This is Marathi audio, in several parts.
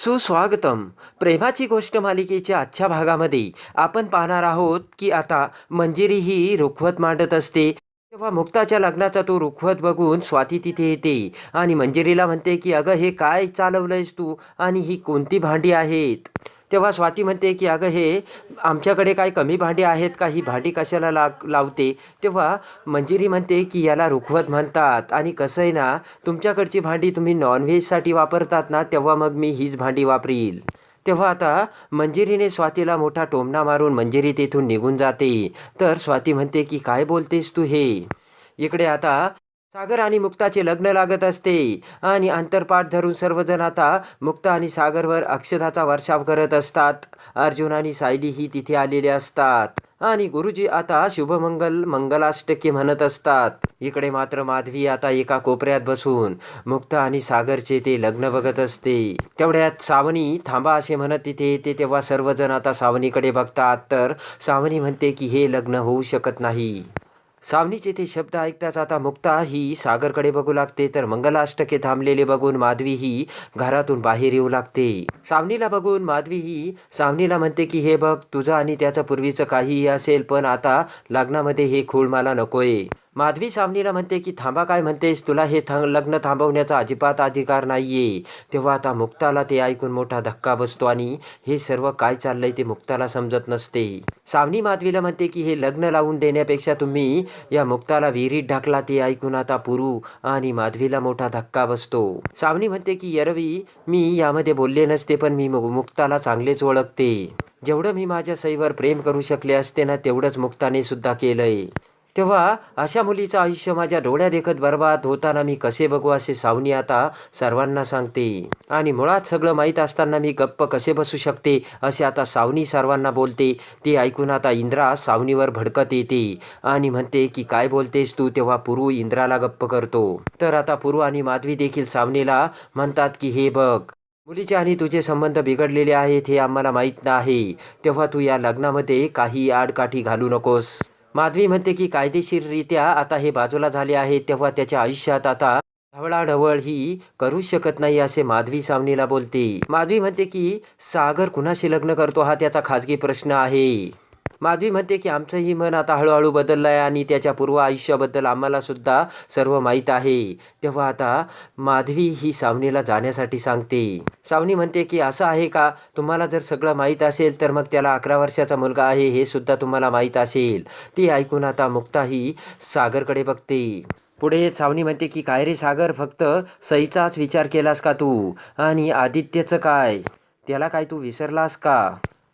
सुस्वागतम. प्रेमाची गोष्ट मालिकेच्या आजच्या भागामध्ये आपण पाहणार आहोत की आता मंजिरी ही रुखवत मांडत असते. तेव्हा मुक्ताच्या लग्नाचा तो रुखवत बघून स्वाती तिथे येते आणि मंजिरीला म्हणते की अगं हे काय चालवलंयस तू आणि ही कोणती भांडी आहेत? तेव्हा स्वाती म्हणते की अगं हे आमच्याकडे काय कमी भांडी आहेत का? ही भांडी कशाला ला लावते? तेव्हा मंजिरी म्हणते की याला रुखवत म्हणतात. आणि कसं आहे ना तुमच्याकडची भांडी तुम्ही नॉनव्हेजसाठी वापरतात ना तेव्हा मग मी हीच भांडी वापरील. तेव्हा आता मंजिरीने स्वातीला मोठा टोमणा मारून मंजिरी तेथून निघून जाते. तर स्वाती म्हणते की काय बोलतेस तू हे? इकडे आता सागर आणि मुक्ताचे लग्न लागत असते. आणि अंतरपाठ धरून सर्वजण आता मुक्ता आणि सागरवर अक्षदाचा वर्षाव करत असतात. अर्जुन आणि सायली ही तिथे आलेले असतात. आणि गुरुजी आता शुभमंगल मंगलाष्टके म्हणत असतात. इकडे मात्र माधवी आता एका कोपऱ्यात बसून मुक्ता आणि सागरचे ते लग्न बघत असते. तेवढ्यात सावनी थांबा असे म्हणत तिथे येते. तेव्हा सर्वजण आता सावनीकडे बघतात. तर सावनी म्हणते की हे लग्न होऊ शकत नाही. सावनीचे ते शब्द ऐकताच आता मुक्ता ही सागरकडे बघू लागते तर मंगलाष्टके थांबलेले बघून माधवी ही घरातून बाहेर येऊ लागते. सावनीला बघून माधवी ही सावनीला म्हणते की हे बघ तुझं आणि त्याचं पूर्वीचं काहीही असेल पण आता लग्नामध्ये हे खूळ मला नकोय. माधवी सावनीला म्हणते की थांबा काय म्हणतेस? तुला हे थांब लग्न थांबवण्याचा अजिबात अधिकार नाही आहे तेव्हा आता मुक्ताला ते ऐकून मोठा धक्का बसतो आणि हे सर्व काय चाललंय ते मुक्ताला समजत नसते. सावनी माधवीला म्हणते की हे लग्न लावून देण्यापेक्षा तुम्ही या मुक्ताला विहिरीत ढाकला ते ऐकून आता पुरू. आणि माधवीला मोठा धक्का बसतो. सावनी म्हणते की यरवी मी यामध्ये बोलले नसते पण मी मु- मुक्ताला चांगलेच ओळखते. जेवढं मी माझ्या सईवर प्रेम करू शकले असते ना तेवढंच मुक्ताने सुद्धा केलंय. तेव्हा अशा मुलीचं आयुष्य माझ्या डोळ्या देखत बर्बाद होताना मी कसे बघू असे सावनी आता सर्वांना सांगते. आणि मुळात सगळं माहीत असताना मी गप्प कसे बसू शकते असे आता सावनी सर्वांना बोलते. ते ऐकून आता इंद्रा सावनीवर भडकत येते. आणि म्हणते की काय बोलतेस तू? तेव्हा पुरू इंद्राला गप्प करतो. तर आता पुरू आणि माधवी देखील सावनीला म्हणतात की हे बघ मुलीचे आणि तुझे संबंध बिघडलेले आहेत हे आम्हाला माहीत नाही. तेव्हा तू या लग्नामध्ये काही आडकाठी घालू नकोस. माधवी म्हणते की कायदेशीररित्या आता हे बाजूला झाले आहे तेव्हा त्याच्या आयुष्यात आता ढवळाढवळ ही करूच शकत नाही असे माधवी सावनीला बोलते. माधवी म्हणते की सागर कुणाशी लग्न करतो हा त्याचा खाजगी प्रश्न आहे. माधवी म्हणते की आमचंही मन आता हळूहळू बदललं आहे आणि त्याच्या पूर्व आयुष्याबद्दल आम्हालासुद्धा सर्व माहीत आहे. तेव्हा आता माधवी ही सावनीला जाण्यासाठी सांगते. सावनी म्हणते की असं आहे का? तुम्हाला जर सगळं माहीत असेल तर मग त्याला अकरा वर्षाचा मुलगा आहे हे सुद्धा तुम्हाला माहीत असेल. ती ऐकून आता मुक्ताही सागरकडे बघते. पुढे सावनी म्हणते की काय रे सागर फक्त सईचाच विचार केलास का तू? आणि आदित्यचं काय? त्याला काय तू विसरलास का?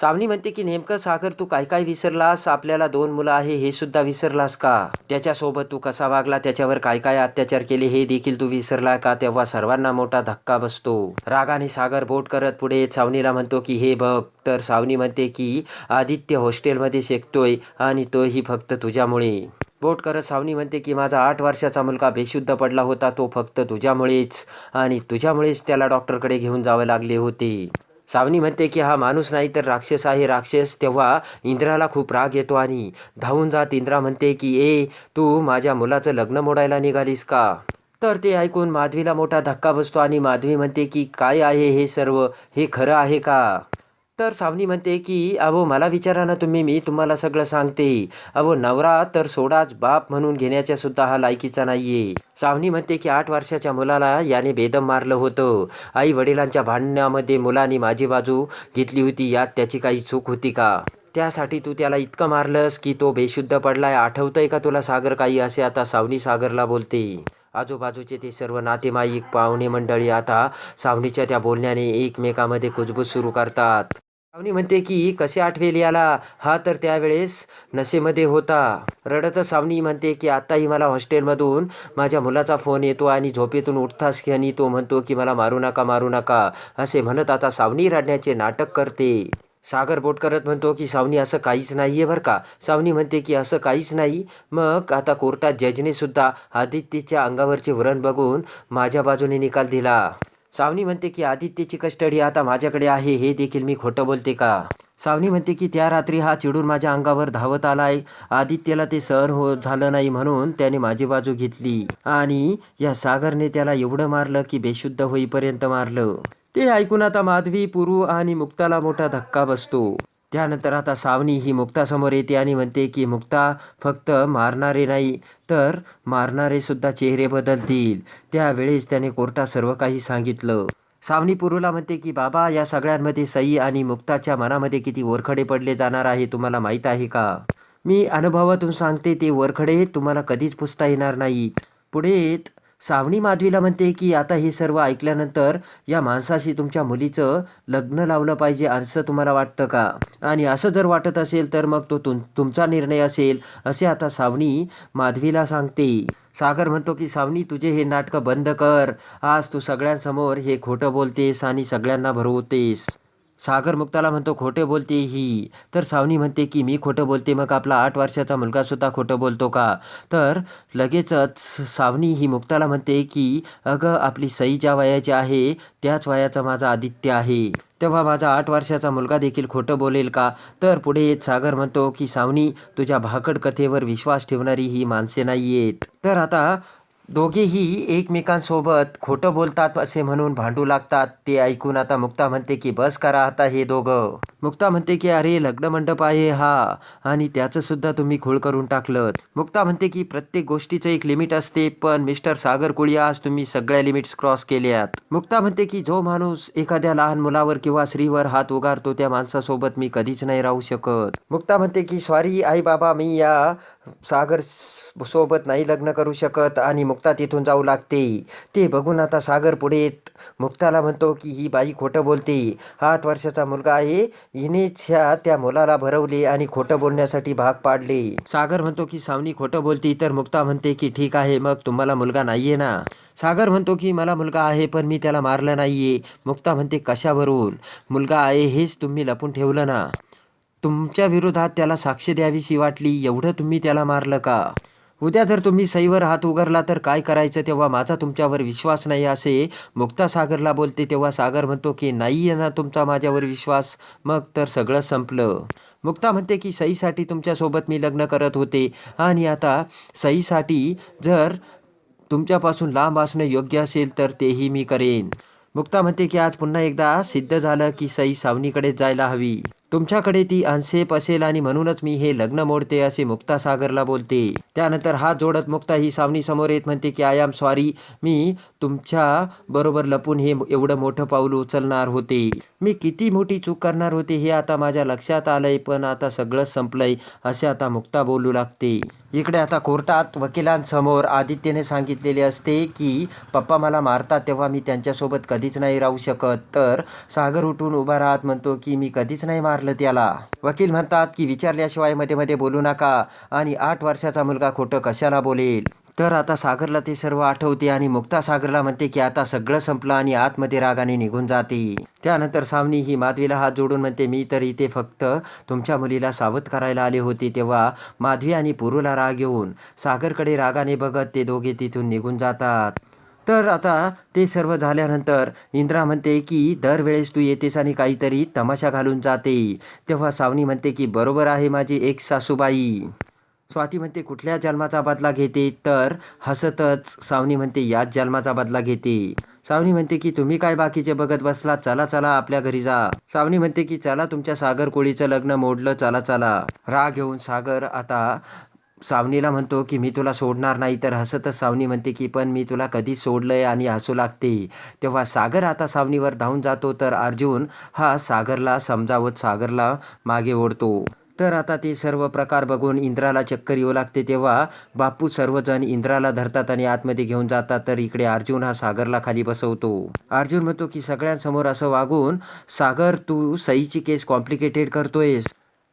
सावनी म्हणते की नेमकं सागर तू काय काय विसरलास? आपल्याला दोन मुलं आहे हे सुद्धा विसरलास का? त्याच्यासोबत तू कसा वागला? त्याच्यावर काय काय अत्याचार केले? हे देखील तू विसरला का? तेव्हा सर्वांना मोठा धक्का बसतो. रागाने सागर बोट करत पुढे सावनीला म्हणतो की हे बघ. तर सावनी म्हणते की आदित्य हॉस्टेलमध्ये शेकतोय आणि तोही फक्त तुझ्यामुळे. बोट करत सावनी म्हणते की माझा आठ वर्षाचा मुलगा बेशुद्ध पडला होता. तो फक्त तुझ्यामुळेच आणि तुझ्यामुळेच त्याला डॉक्टरकडे घेऊन जावे लागले होते. सावनी म्हणते की हा माणूस नाही तर राक्षस आहे. राक्षस तेव्हा इंद्राला खूप राग येतो आणि धावून जात इंद्रा म्हणते की ए तू माझ्या मुलाचं लग्न मोडायला निघालीस का? तर ते ऐकून माधवीला मोठा धक्का बसतो आणि माधवी म्हणते की काय आहे हे सर्व? हे खरं आहे का? तर सावनी म्हणते की अहो मला विचारा ना तुम्ही मी तुम्हाला सगळं सांगते. अहो नवरा तर सोडाच बाप म्हणून घेण्याच्या सुद्धा हा लायकीचा नाहीये. सावनी म्हणते की आठ वर्षाच्या मुलाला याने बेदम मारलं होतं. आई वडिलांच्या भांडण्यामध्ये मुलाने माझी बाजू घेतली होती यात त्याची काही चूक होती का? त्यासाठी तू त्याला इतकं मारलंस की तो बेशुद्ध पडलाय. आठवतंय का तुला सागर काही असे आता सावनी सागरला बोलते? आजूबाजूचे ते सर्व नातेमाईक पाहुणे मंडळी आता सावनीच्या त्या बोलण्याने एकमेकामध्ये कुजबूज सुरू करतात. सावनी म्हणते की कसे आठवेल याला? हा तर त्यावेळेस नशेमध्ये होता. रडत सावनी म्हणते की आत्ताही मला हॉस्टेलमधून माझ्या मुलाचा फोन येतो आणि झोपेतून उठताच आणि तो म्हणतो की मला मारू नका मारू नका. असे म्हणत आता सावनी रडण्याचे नाटक करते. सागर बोट करत म्हणतो की सावनी असं काहीच नाही आहे बरं का? सावनी म्हणते की असं काहीच नाही. मग आता कोर्टात जजने सुद्धा आदित्यच्या अंगावरचे व्रण बघून माझ्या बाजूने निकाल दिला. सावनी म्हणते की आदित्यची कस्टडी आता माझ्याकडे आहे हे देखील मी खोटं बोलते का? सावनी म्हणते की त्या रात्री हा चिडून माझ्या अंगावर धावत आलाय. आदित्यला ते सहन हो झालं नाही म्हणून त्याने माझी बाजू घेतली आणि या सागरने त्याला एवढं मारलं की बेशुद्ध होईपर्यंत मारलं. ते ऐकून आता माधवी पुरू आणि मुक्ताला मोठा धक्का बसतो. त्यानंतर आता सावनी ही मुक्तासमोर येते आणि म्हणते की मुक्ता फक्त मारणारे नाही तर मारणारे सुद्धा चेहरे बदलतील. त्यावेळेस त्याने कोर्टात सर्व काही सांगितलं. सावनी पुरूला म्हणते की बाबा या सगळ्यांमध्ये सई आणि मुक्ताच्या मनामध्ये किती वरखडे पडले जाणार आहे तुम्हाला माहीत आहे का? मी अनुभवातून सांगते ते वरखडे तुम्हाला कधीच पुसता येणार नाही. पुढे सावणी माधवीला म्हणते की आता हे सर्व ऐकल्यानंतर या माणसाशी तुमच्या मुलीचं लग्न लावलं पाहिजे असं तुम्हाला वाटतं का? आणि असं जर वाटत असेल तर मग तो तुम तुमचा निर्णय असेल असे आता सावणी माधवीला सांगते. सागर म्हणतो की सावनी तुझे हे नाटकं बंद कर. आज तू सगळ्यांसमोर हे खोटं बोलतेस आणि सगळ्यांना भरवतेस. सागर मुक्ताला म्हणतो खोटे बोलते ही. तर सावनी म्हणते की मी खोटं बोलते मग आपला आठ वर्षाचा मुलगासुद्धा खोटं बोलतो का? तर लगेचच सावनी ही मुक्ताला म्हणते की अगं आपली सई ज्या वयाची आहे त्याच वयाचा माझा आदित्य आहे. तेव्हा माझा आठ वर्षाचा मुलगा देखील खोटं बोलेल का? तर पुढे येत सागर म्हणतो की सावनी तुझ्या भाकड कथेवर विश्वास ठेवणारी ही माणसे नाही आहेत तर आता दोघेही एकमेकांसोबत खोटं बोलतात असे म्हणून भांडू लागतात. ते ऐकून आता मुक्ता म्हणते की बस करा आता हे दोघं. मुक्ता म्हणते की अरे लग्न मंडप आहे हा आणि त्याचं सुद्धा तुम्ही खोळ करून टाकलं मुक्ता म्हणते की प्रत्येक गोष्टीचं एक लिमिट असते पण मिस्टर सागर कुळी आज तुम्ही सगळ्या लिमिट्स क्रॉस केल्यात. मुक्ता म्हणते की जो माणूस एखाद्या लहान मुलावर किंवा स्त्रीवर हात उगारतो त्या माणसासोबत मी कधीच नाही राहू शकत. मुक्ता म्हणते की सॉरी आई बाबा मी या सागर सोबत नाही लग्न करू शकत आणि मुक्ता तिथून जाऊ लागते. ते बघून आता सागर पुढे येत. मुक्ताला म्हणतो की ही बाई खोटं बोलते. आठ वर्षाचा मुलगा आहे. हिनेच ह्या त्या मुलाला भरवले आणि खोटं बोलण्यासाठी भाग पाडले. सागर म्हणतो की सावनी खोटं बोलती. तर मुक्ता म्हणते की ठीक आहे मग तुम्हाला मुलगा नाहीये ना? सागर म्हणतो की मला मुलगा आहे पण मी त्याला मारलं नाहीये. मुक्ता म्हणते कशावरून? मुलगा आहे हेच तुम्ही लपून ठेवलं ना. तुमच्या विरोधात त्याला साक्ष द्यावीशी वाटली. एवढं तुम्ही त्याला मारलं का? उद्या जर तुम्ही सईवर हात उघडला तर काय करायचं तेव्हा माझा तुमच्यावर विश्वास नाही असे मुक्ता सागरला बोलते. तेव्हा सागर म्हणतो की नाही आहे ना तुमचा माझ्यावर विश्वास. मग तर सगळं संपलं. मुक्ता म्हणते की सईसाठी तुमच्यासोबत मी लग्न करत होते. आणि आता सईसाठी जर तुमच्यापासून लांब असणं योग्य असेल तर तेही मी करेन. मुक्ता म्हणते की आज पुन्हा एकदा सिद्ध झालं की सई सावनीकडे जायला हवी. तुमच्याकडे ती अनसेफ असेल आणि म्हणूनच मी हे लग्न मोडते असे मुक्ता सागरला बोलते. त्यानंतर हात जोडत मुक्ता ही सावनी समोर येत म्हणते की आय एम सॉरी मी तुमच्या बरोबर लपून हे एवढं मोठं पाऊल उचलणार होते. मी किती मोठी चूक करणार होते हे आता माझ्या लक्षात आलंय पण आता सगळं संपलंय असे आता मुक्ता बोलू लागते. इकडे आता कोर्टात वकिलांसमोर आदित्यने सांगितलेले असते की पप्पा मला मारतात तेव्हा मी त्यांच्यासोबत कधीच नाही राहू शकत. तर सागर उठून उभा राहत म्हणतो की मी कधीच नाही मारलं त्याला. वकील म्हणतात की विचारल्याशिवायमध्ये मध्ये बोलू नका आणि आठ वर्षाचा मुलगा खोटं कशाला बोलेल? तर आता सागरला ते सर्व आठवते आणि मुक्ता सागरला म्हणते की आता सगळं संपलं आणि आतमध्ये रागाने निघून जाते. त्यानंतर सावनी ही माधवीला हात जोडून म्हणते मी तर इथे फक्त तुमच्या मुलीला सावध करायला आले होते तेव्हा माधवी आणि पुरूला राग येऊन सागरकडे रागाने बघत ते दोघे तिथून निघून जातात. तर आता ते सर्व झाल्यानंतर इंद्रा म्हणते की दरवेळेस तू येतेस आणि काहीतरी तमाशा घालून जाते. तेव्हा सावनी म्हणते की बरोबर आहे माझी एक सासूबाई. स्वाती म्हणते कुठल्या जन्माचा बदला घेते? तर हसतच सावनी म्हणते याच जन्माचा बदला घेते. सावनी म्हणते की तुम्ही काय बाकीचे बघत बसला? चला चला आपल्या घरी जा. सावनी म्हणते की चला तुमच्या सागर कोळीचं लग्न मोडलं चला चला. राग घेऊन सागर आता सावनीला म्हणतो की मी तुला सोडणार नाही. तर हसतच सावनी म्हणते की पण मी तुला कधी सोडलंय आणि हसू लागते. तेव्हा सागर आता सावनीवर धावून जातो तर अर्जुन हा सागरला समजावत सागरला मागे ओढतो. तर आता ते सर्व प्रकार बघून इंद्राला चक्कर येऊ लागते. तेव्हा बापू सर्वजण इंद्राला धरतात आणि आतमध्ये घेऊन जातात. तर इकडे अर्जुन हा सागरला खाली बसवतो. अर्जुन म्हणतो की सगळ्यांसमोर असं वागून सागर तू सईची केस कॉम्प्लिकेटेड करतोयस.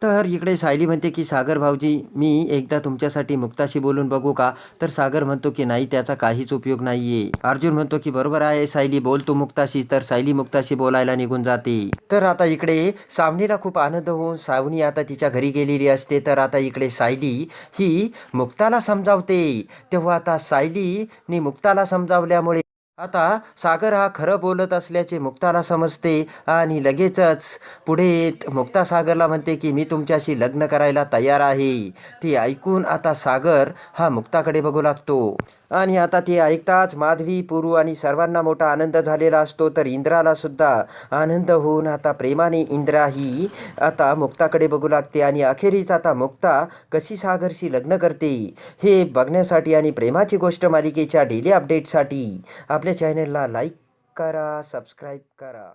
तर इकडे सायली म्हणते की सागर भाऊजी मी एकदा तुमच्यासाठी मुक्ताशी बोलून बघू का? तर सागर म्हणतो की नाही त्याचा काहीच उपयोग नाहीये. अर्जुन म्हणतो की बरोबर आहे सायली बोल तू मुक्ताशी. तर सायली मुक्ताशी बोलायला निघून जाते. तर आता इकडे सावनीला खूप आनंद होऊन सावनी आता तिच्या घरी गेलेली असते. तर आता इकडे सायली ही मुक्ताला समजावते. तेव्हा आता सायलीने मुक्ताला समजावल्यामुळे आता सागर हा खरं बोलत असल्याचे मुक्ताला समजते आणि लगेचच पुढे येत मुक्ता सागरला म्हणते की मी तुमच्याशी लग्न करायला तयार आहे. ते ऐकून आता सागर हा मुक्ताकडे बघू लागतो. आणि आता ते ऐकताच माधवी पुरू आणि सर्वांना मोठा आनंद झालेला असतो तर इंद्राला सुद्धा आनंद होऊन आता प्रेमाने इंद्रा ही आता मुक्ताकडे बघू लागते आणि अखेरीस आता मुक्ता कशी सागरशी लग्न करते हे बघण्यासाठी आणि प्रेमाची गोष्ट मालिकेच्या डेली अपडेटसाठी आपल्या चॅनलला लाईक करा सबस्क्राईब करा.